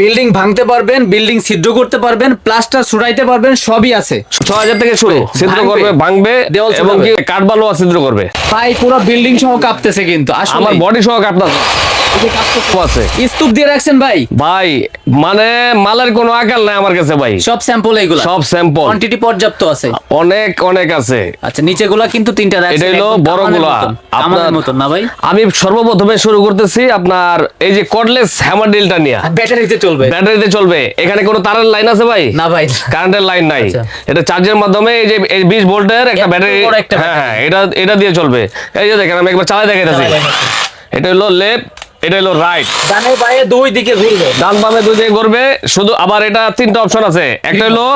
Building ভাঙতে পারবেন building সিদ্ধ করতে পারবেন প্লাস্টার সুরাইতে পারবেন সবই আছে। ছ হাজার থেকে শুরু। ছিদ্র করবে ভাঙবে দেওয়াল এবং কি সিদ্ধ ছিদ্র করবে। ভাই পুরো বিল্ডিং সহ কাঁপতেছে কিন্তু আমার বডি সহ আপনার আছে। স্তূপ দিয়ে রাখছেন ভাই? ভাই মানে মালের কোনো আকাল নাই আমার কাছে ভাই। সব স্যাম্পল এইগুলা? সব স্যাম্পল কোয়ান্টিটি পর্যাপ্ত আছে? অনেক অনেক আছে। আচ্ছা নিচেগুলা কিন্তু তিনটা রাখছেন এটা হলো একদম বড়গুলা। কামানের মতন। আপনার- কামানের মতন না ভাই? আমি সর্বপ্রথমে শুরু করতেছি আপনার এই যে কর্ডলেস হ্যামার ডিলটা নিয়ে। ব্যাটারিতে চলবে। ব্যাটারিতে চলবে। এখানে কোনো তারের লাইন আছে ভাই? না ভাই। কারেন্টের লাইন নাই। আচ্ছা। এটা চার্জের মাধ্যমে এই যে এই বিশ ভোল্টের একটা ব্যাটারি হ্যাঁ হ্যাঁ এটা এটা দিয়ে চলবে। এই যে দেখেন আমি একবার চালাই দেখাইতেছি। এটা হলো লেফট এটা হলো রাইট ডানে বায়ে দুই দিকে ঘুরবে। ডান বামে দুই দিকে করবে শুধু আবার এটা তিনটা অপশন আছে। একটা হলো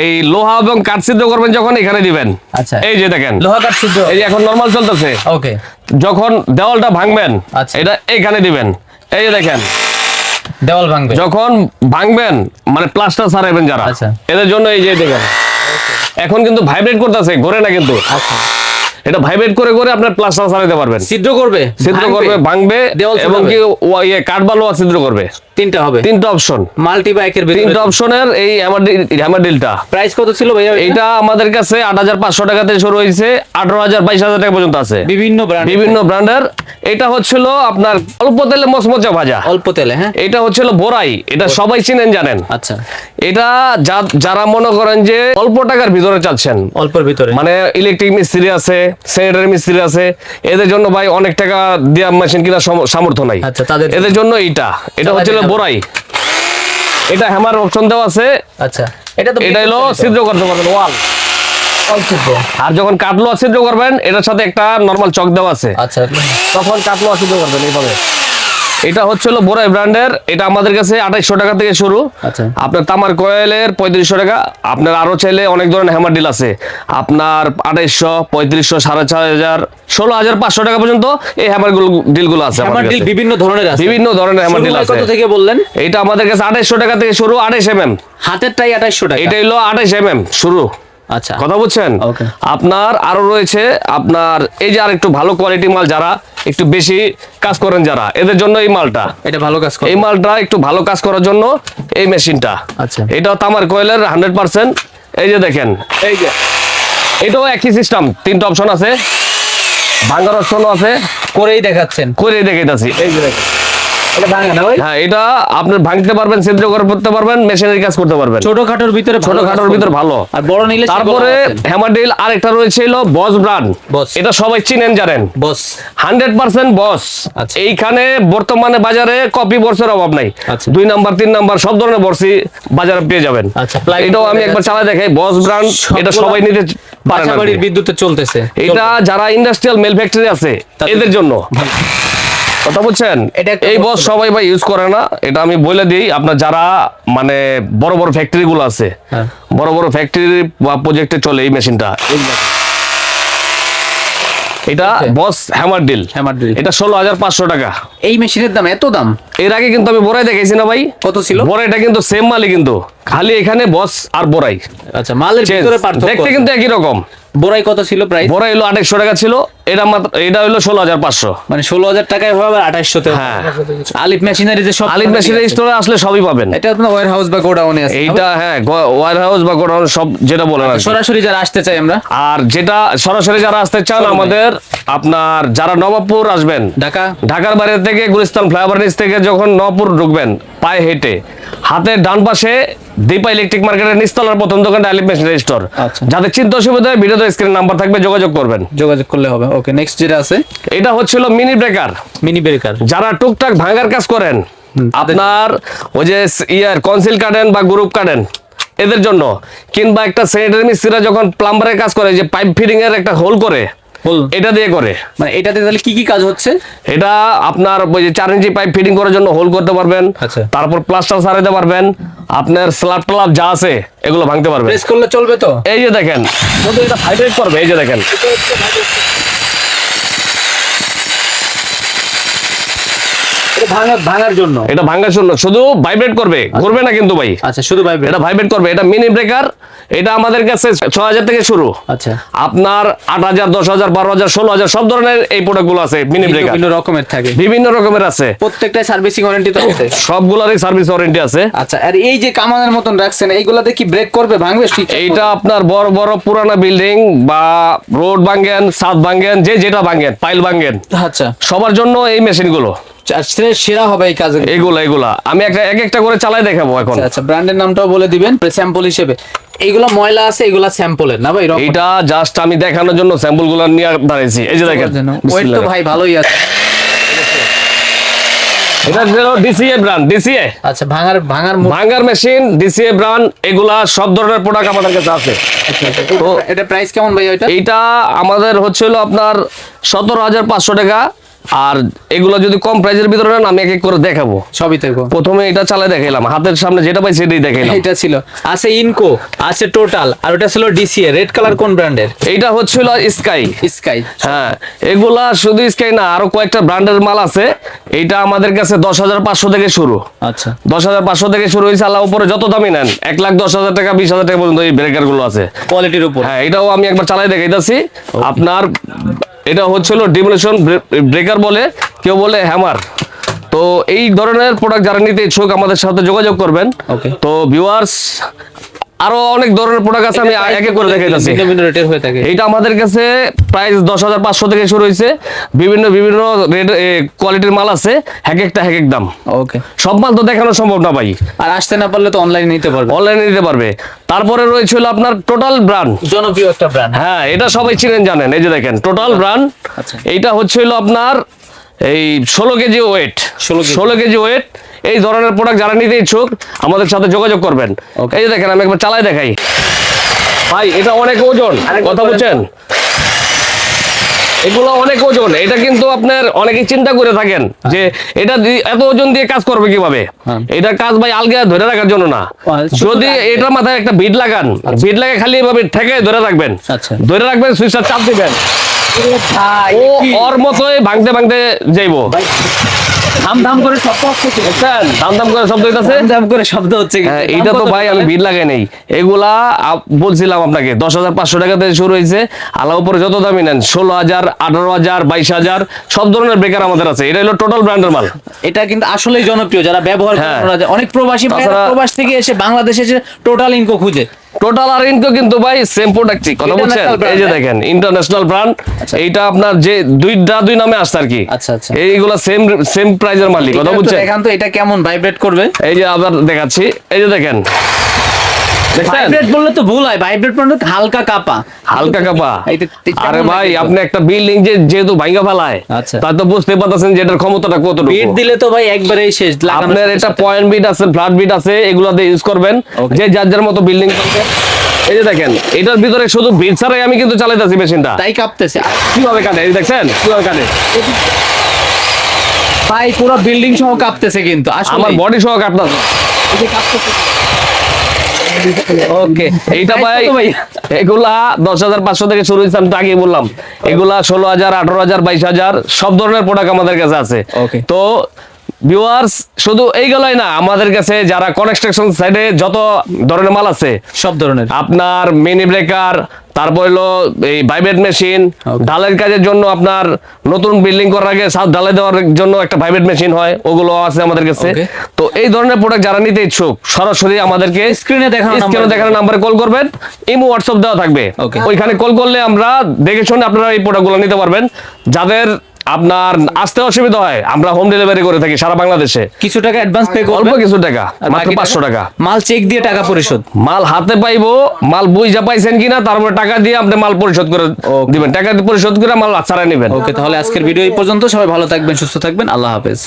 এই লোহা এবং কাঠ সিদ্ধ করবেন যখন এখানে দিবেন। আচ্ছা। এই যে দেখেন। লোহা কাঠ সিদ্ধ এই যে এখন নর্মাল চলতেছে। ওকে যখন দেওয়ালটা ভাঙবেন আচ্ছা। এটা এইখানে দিবেন। এই যে দেখেন। দেওয়াল ভাঙবে। যখন ভাঙবেন মানে প্লাস্টার সারাইবেন যারা। আচ্ছা। এদের জন্য এই যে দেখেন। এখন কিন্তু ভাইব্রেট করতেছে ঘোরে না কিন্তু। আচ্ছা। এটা ভাইব্রেট করে করে আপনার প্লাস্টার চালাতে পারবেন। ছিদ্র করবে ছিদ্র করবে ভাঙবে এবং কি ও- ইয়ে ছিদ্র করবে। তিনটা হবে। তিনটা অপশন মাল্টি বাইকের তিনটা অপশনের এই হ্যামার ডিলটা প্রাইস কত ছিল ভাইয়া এটা আমাদের কাছে টাকা থেকে শুরু টাকা পর্যন্ত আছে। বিভিন্ন ব্র্যান্ড বিভিন্ন ব্র্যান্ডের এটা হচ্ছিল আপনার অল্প তেলে মচমচা ভাজা। অল্প তেলে হ্যাঁ? এটা হচ্ছিল বোরাই এটা সবাই চিনেন জানেন। আচ্ছা। এটা যারা মনে করেন যে অল্প টাকার ভিতরে চাচ্ছেন। অল্পের ভিতরে। মানে ইলেকট্রিক মিস্ত্রি আছে স্যানিটারি মিস্ত্রি আছে এদের জন্য ভাই অনেক টাকা দেওয়া মেশিন কিনা সামর্থ্য নাই। আচ্ছা, তাদের এদের জন্য এইটা। এটা হচ্ছিল। বোরাই। এটা হ্যামার অপশন দেওয়া আছে। আচ্ছা এটা তো এটা হলো ছিদ্র করতে পারবেন ওয়াল আর যখন কাটলো ছিদ্র করবেন এটার সাথে একটা নর্মাল চক দেওয়া আছে। আচ্ছা। তখন কাটলো ছিদ্র করবেন এইভাবে। এটা হচ্ছিল বোরাই ব্র্যান্ডের এটা আমাদের কাছে আঠাইশশো টাকা থেকে শুরু। আচ্ছা। আপনার তামার কয়েলের পঁয়ত্রিশশো টাকা আপনার আরও চাইলে অনেক ধরনের হ্যামার ডিল আছে। আপনার আঠাইশশো পঁয়ত্রিশশো সাড়ে চার হাজার ষোলো হাজার পাঁচশো টাকা পর্যন্ত এই হ্যামার ডিলগুলো আছে বিভিন্ন ধরনের আছে। বিভিন্ন ধরনের হ্যামার ডিল আছে। কত থেকে বললেন? এটা আমাদের কাছে আঠাইশশো টাকা থেকে শুরু আঠাইশ এম এম হাতের টাই আঠাইশশো টাকা। এটা হলো আঠাইশ এম এম শুরু। আচ্ছা। কথা বুঝছেন. আপনার আরও রয়েছে আপনার এই যে আর একটু ভালো কোয়ালিটি মাল যারা একটু বেশি কাজ করেন যারা এদের জন্য এই মালটা। এটা ভালো কাজ করে। এই মালটা একটু ভালো কাজ করার জন্য এই মেশিনটা। আচ্ছা। এটা তামার কয়েলের হান্ড্রেড পার্সেন্ট এই যে দেখেন এই যে। এটাও একই সিস্টেম তিনটা অপশন আছে। ভাঙার অপশনও আছে। করেই দেখাচ্ছেন। করে দেখাইতেছি। এই যে দেখেন। হ্যাঁ এটা আপনি ভাঙতে পারবেন ছিদ্র করতে পারবেন মেশিনারি কাজ করতে পারবেন। ছোটখাটোর ভিতরে ভালো ছোটখাটোর আর বড় নিলে তারপরে হ্যামারডিল আরেকটা রয়েছে হলো বস ব্র্যান্ড এটা সবাই চিনেন জানেন? বস হান্ড্রেড পার্সেন্ট বস আচ্ছা। এইখানে বর্তমানে বাজারে কপি বর্ষের অভাব নাই। আচ্ছা। দুই নাম্বার তিন নাম্বার সব ধরনের বর্ষি বাজারে পেয়ে যাবেন। আচ্ছা, এটাও আমি একবার চালা দেখাই। বস ব্র্যান্ড এটা সবাই নিতে পারে না। বিদ্যুতে চলতেছে। এটা যারা ইন্ডাস্ট্রিয়াল মেল ফ্যাক্টরি আছে তাদের- এদের জন্য। কথা বুঝছেন এটা এই বস সবাই ভাই ইউজ করে না এটা আমি বলে দিই আপনার যারা মানে বড় বড় ফ্যাক্টরি গুলো আছে হ্যাঁ। বড় বড় ফ্যাক্টরি বা প্রজেক্টে চলে এই মেশিনটা এটা বস হ্যামার ডিল drill। এটা ষোলো হাজার পাঁচশো টাকা। এই মেশিনের দাম এত দাম? এর আগে কিন্তু আমি বড়াই দেখেছি না ভাই। কত ছিল? বড়াইটা কিন্তু সেম মালই কিন্তু। খালি এখানে বস আর বড়াই। আচ্ছা মালের। ভিতরে পার্থক্য দেখতে কিন্তু একই রকম। বোরাই কত ছিল প্রাইস বড়াই হলো টাকা ছিল এটা মাত্র এটা হলো ষোলো হাজার পাঁচশো। মানে ষোলো হাজার টাকায় হবে আবার আঠাইশশোতে হ্যাঁ। আলিফ মেশিনারি যে সব আলিফ মেশিনের স্টোরে আসলে সবই পাবেন। এটা আপনার ওয়ার হাউস বা গোডাউনে আছে। এইটা হ্যাঁ ওয়ার হাউস বা গোডাউন সব যেটা বলেন সরাসরি যারা আসতে চাই আমরা। আর যেটা সরাসরি যারা আসতে চান আমাদের আপনার যারা নবাবপুর আসবেন ঢাকা। ঢাকার বাইরে থেকে গুলিস্তান ফ্লাইওভার নিচ থেকে যখন নবাবপুর ঢুকবেন পায়ে হেঁটে হাতের ডান পাশে দীপা ইলেকট্রিক মার্কেটের নিস্তলার প্রথম দোকানটা আলিফ মেশিনারি স্টোর আচ্ছা। যাদের চিন্তা অসুবিধা হয় ভিডিওতে স্ক্রিন নাম্বার থাকবে যোগাযোগ করবেন। যোগাযোগ করলে হবে। ওকে নেক্সট যেটা আছে? এটা হচ্ছিল মিনি ব্রেকার মিনি ব্রেকার যারা টুকটাক ভাঙার কাজ করেন আপনার ওই যে ইয়ার কনসিল কাটেন বা গ্রুপ কাটেন এদের জন্য। কিংবা একটা স্যানিটারি মিস্ত্রিরা যখন প্লাম্বারের কাজ করে যে পাইপ ফিটিং এর একটা হোল করে হোল এটা দিয়ে করে। মানে এটাতে তাহলে কি কি কাজ হচ্ছে? এটা আপনার ওই যে চার ইঞ্চি পাইপ ফিটিং করার জন্য হোল করতে পারবেন আচ্ছা। তারপর প্লাস্টার সারাইতে পারবেন আপনার স্ল্যাব ট্লাব যা আছে এগুলো ভাঙতে পারবেন। প্রেস করলে চলবে তো? এই যে দেখেন এটা ভাইব্রেট করবে এই যে দেখেন। ভাঙার জন্য। এটা ভাঙার জন্য। শুধু ভাইব্রেট করবে। ঘুরবে না কিন্তু ভাই। আচ্ছা শুধু এটা ভাইব্রেট করবে। এটা মিনি ব্রেকার এটা আমাদের কাছে ছ হাজার থেকে শুরু। আচ্ছা। আপনার আট হাজার দশ হাজার বারো হাজার ষোলো হাজার সব ধরনের এই প্রোডাক্টগুলো আছে মিনি ব্রেকার ভিন্ন রকমের থাকে। বিভিন্ন রকমের আছে। প্রত্যেকটাই সার্ভিসিং ওয়ারেন্টি তো আছে। সবগুলারই সার্ভিস ওয়ারেন্টি আছে। আচ্ছা আর এই যে কামানের মতন রাখছেন এইগুলাতে কি ব্রেক করবে ভাঙবে এইটা আপনার বড় বড় পুরানা বিল্ডিং বা রোড ভাঙ্গেন ছাদ ভাঙ্গেন যে যেটা ভাঙ্গেন পাইল ভাঙ্গেন আচ্ছা। সবার জন্য এই মেশিনগুলো সেরা হবে এই কাজে এইগুলা এইগুলা আমি একটা এক একটা করে চালাই দেখাবো এখন। আচ্ছা আচ্ছা ব্র্যান্ডের নামটাও বলে দিবেন স্যাম্পল হিসেবে। এইগুলা ময়লা আছে এগুলা স্যাম্পলের না ভাই? এইটা জাস্ট আমি দেখানোর জন্য স্যাম্পলগুলো নিয়ে দাঁড়িয়েছি এই যে দেখেন ওয়েট তো ভাই ভালোই আছে। এটা হলো ডিসিএ ব্র্যান্ড ডিসিএ আচ্ছা ভাঙার ভাঙার ভাঙ্গার মেশিন ডিসিএ ব্র্যান্ড এগুলা সব ধরনের প্রোডাক্ট আমাদের কাছে আছে। আচ্ছা, আচ্ছা। এটা- এটা প্রাইস কেমন ভাই এইটা আমাদের হচ্ছিল আপনার সতেরো হাজার পাঁচশো টাকা। আর এগুলো যদি কম প্রাইজের ভিতরে নেন আমি এক এক করে দেখাবো। সবই দেখো প্রথমে এটা চালাই দেখাইলাম হাতের সামনে যেটা পাই সেটাই দেখাইলাম। এটা ছিল। আছে ইনকো আছে টোটাল আর ওটা ছিল ডিসিএ রেড কালার কোন ব্র্যান্ডের এইটা হচ্ছিল স্কাই স্কাই হ্যাঁ এগুলা শুধু স্কাই না আরও কয়েকটা ব্র্যান্ডের মাল আছে। এইটা আমাদের কাছে দশ হাজার পাঁচশো থেকে শুরু। আচ্ছা। দশ হাজার পাঁচশো থেকে শুরু হয়েছে আল্লাহ উপরে যত দামি নেন এক লাখ দশ হাজার টাকা বিশ হাজার টাকা পর্যন্ত এই ব্রেকারগুলো আছে। কোয়ালিটির উপর। হ্যাঁ এটাও আমি একবার চালাই দেখাইতেছি। আপনার এটা হচ্ছিল ডিমোলেশন ব্রেকার বলে কেউ বলে হ্যামার। তো এই ধরনের প্রোডাক্ট যারা নিতে ইচ্ছুক আমাদের সাথে যোগাযোগ করবেন। তো ভিউয়ার্স আরও অনেক ধরনের প্রোডাক্ট আছে আমি এক এক করে দেখাইতেছি। হয়ে এইটা আমাদের কাছে প্রাইস দশ হাজার পাঁচশো থেকে শুরু হয়েছে বিভিন্ন বিভিন্ন রেট কোয়ালিটির মাল আছে এক একটা এক এক দাম। ওকে সব মাল তো দেখানো সম্ভব না ভাই। আর আসতে না পারলে তো অনলাইনে নিতে পারবে। অনলাইনে নিতে পারবে। তারপরে রয়েছিল আপনার টোটাল ব্র্যান্ড জনপ্রিয় একটা ব্র্যান্ড হ্যাঁ এটা সবাই চিনেন জানেন। এই যে দেখেন টোটাল ব্র্যান্ড আচ্ছা। এইটা হচ্ছিল আপনার এই ষোলো কেজি ওয়েট 16 ষোলো কেজি ওয়েট এই ধরনের প্রোডাক্ট যারা নিতে ইচ্ছুক আমাদের সাথে যোগাযোগ করবেন। এই যে দেখেন আমি একবার চালাই দেখাই। ভাই এটা অনেক ওজন কথা বলছেন? এগুলো অনেক ওজন এটা কিন্তু আপনার অনেকে চিন্তা করে থাকেন যে এটা এত ওজন দিয়ে কাজ করবে কীভাবে? হ্যাঁ। এটা কাজ ভাই আলগা ধরে রাখার জন্য না। আচ্ছা। যদি এটার মাথায় একটা ভিড লাগান ভিড লাগে খালি এভাবে ঠেকে ধরে রাখবেন। আচ্ছা। ধরে রাখবেন সুইচটা চাপ দিবেন। ও ওর মতোই ভাঙতে ভাঙতে যাইবো। ধাম ধাম করে শব্দ হচ্ছে বুঝছেন দাম দাম করে শব্দ হইতাছে। ধাম ধাম করে শব্দ হচ্ছে কি? হ্যাঁ দাম এইটা তো ভাই আমি তাহলে? লাগাই নেই। এগুলা বলছিলাম আপনাকে দশ হাজার পাঁচশো টাকা থেকে শুরু হয়েছে। আলা উপরে যত দামি নেন ষোলো হাজার আঠারো হাজার বাইশ হাজার সব ধরনের বেকার আমাদের আছে। এটা হলো টোটাল ব্র্যান্ডের মাল। এটা কিন্তু আসলেই জনপ্রিয় যারা ব্যবহার করে হ্যাঁ। অনেক প্রবাসী প্রবাস থেকে এসে বাংলাদেশে এসে টোটাল ইনকো খুঁজে। টোটাল আর ইনকো কিন্তু ভাই সেম প্রোডাক্টই কথা বলছেন এই যে হ্যাঁ? দেখেন ইন্টারন্যাশনাল ব্র্যান্ড এইটা আপনার যে দুইটা দুই নামে আসছে আর কি। আচ্ছা, আচ্ছা। এইগুলা সেম সেম প্রাইজের মালিক কথা বলছেন এখন তো এটা কেমন ভাইব্রেট করবে? এই যে আবার দেখাচ্ছি এই যে দেখেন। ভাইব্রেট বললে তো ভুল হয় ভাইব্রেট মানে হালকা কাপা। হালকা কাপা। আরে ভাই আপনি একটা বিল্ডিং যে যেহেতু ভাঙ্গা ফেলায় আচ্ছা। তা তো বুঝতে পারতেছেন যে এটার ক্ষমতাটা কতটুকু। বিট দিলে তো ভাই একবারেই শেষ আপনার এটা পয়েন্ট বিট আছে ফ্ল্যাট বিট আছে এগুলো দিয়ে ইউজ করবেন। যে যার যার মতো বিল্ডিং করবে। এই যে দেখেন এটার ভিতরে শুধু বিট ছাড়াই আমি কিন্তু চালাইতেছি মেশিনটা তাই কাঁপতেছে। কীভাবে কাটে এই দেখছেন কীভাবে কাটে ভাই পুরো বিল্ডিং সহ কাঁপতেছে কিন্তু আমার বডি সহ কাটতেছে ওকে এইটা ভাই এগুলা দশ হাজার পাঁচশো থেকে শুরু হয়েছে আমি তো আগে বললাম। এগুলা ষোলো হাজার আঠারো হাজার বাইশ হাজার সব ধরনের প্রোডাক্ট আমাদের কাছে আছে। তো ভিউয়ার্স শুধু এইগুলাই না আমাদের কাছে যারা কনস্ট্রাকশন সাইডে যত ধরনের মাল আছে সব ধরনের। আপনার মিনি ব্রেকার তারপর হলো এই ভাইব্রেট মেশিন. ঢালাইয়ের কাজের জন্য আপনার নতুন বিল্ডিং করার আগে সাত ঢালাই দেওয়ার জন্য একটা ভাইব্রেট মেশিন হয় ওগুলো আছে আমাদের কাছে। তো এই ধরনের প্রোডাক্ট যারা নিতে ইচ্ছুক সরাসরি আমাদেরকে স্ক্রিনে দেখানো স্ক্রিনে নাম্বারে দেখানো নাম্বারে কল করবেন ইমো হোয়াটসঅ্যাপ দেওয়া থাকবে. ওইখানে কল করলে আমরা দেখে শুনে আপনারা এই প্রোডাক্টগুলো নিতে পারবেন। যাদের আপনার আসতে অসুবিধা হয়। আমরা হোম ডেলিভারি করে থাকি সারা বাংলাদেশে। কিছু টাকা অ্যাডভান্স পে অল্প কিছু টাকা মাত্র বাকি পাঁচশো টাকা। মাল চেক দিয়ে টাকা পরিশোধ। মাল হাতে পাইবো মাল বুঝা পাইছেন কিনা তারপরে টাকা দিয়ে আপনি মাল পরিশোধ করে দিবেন। টাকা দিয়ে পরিশোধ করে মাল ছাড়া নেবেন। ওকে তাহলে আজকের ভিডিও এই পর্যন্ত। সবাই ভালো থাকবেন সুস্থ থাকবেন। আল্লাহ হাফেজ।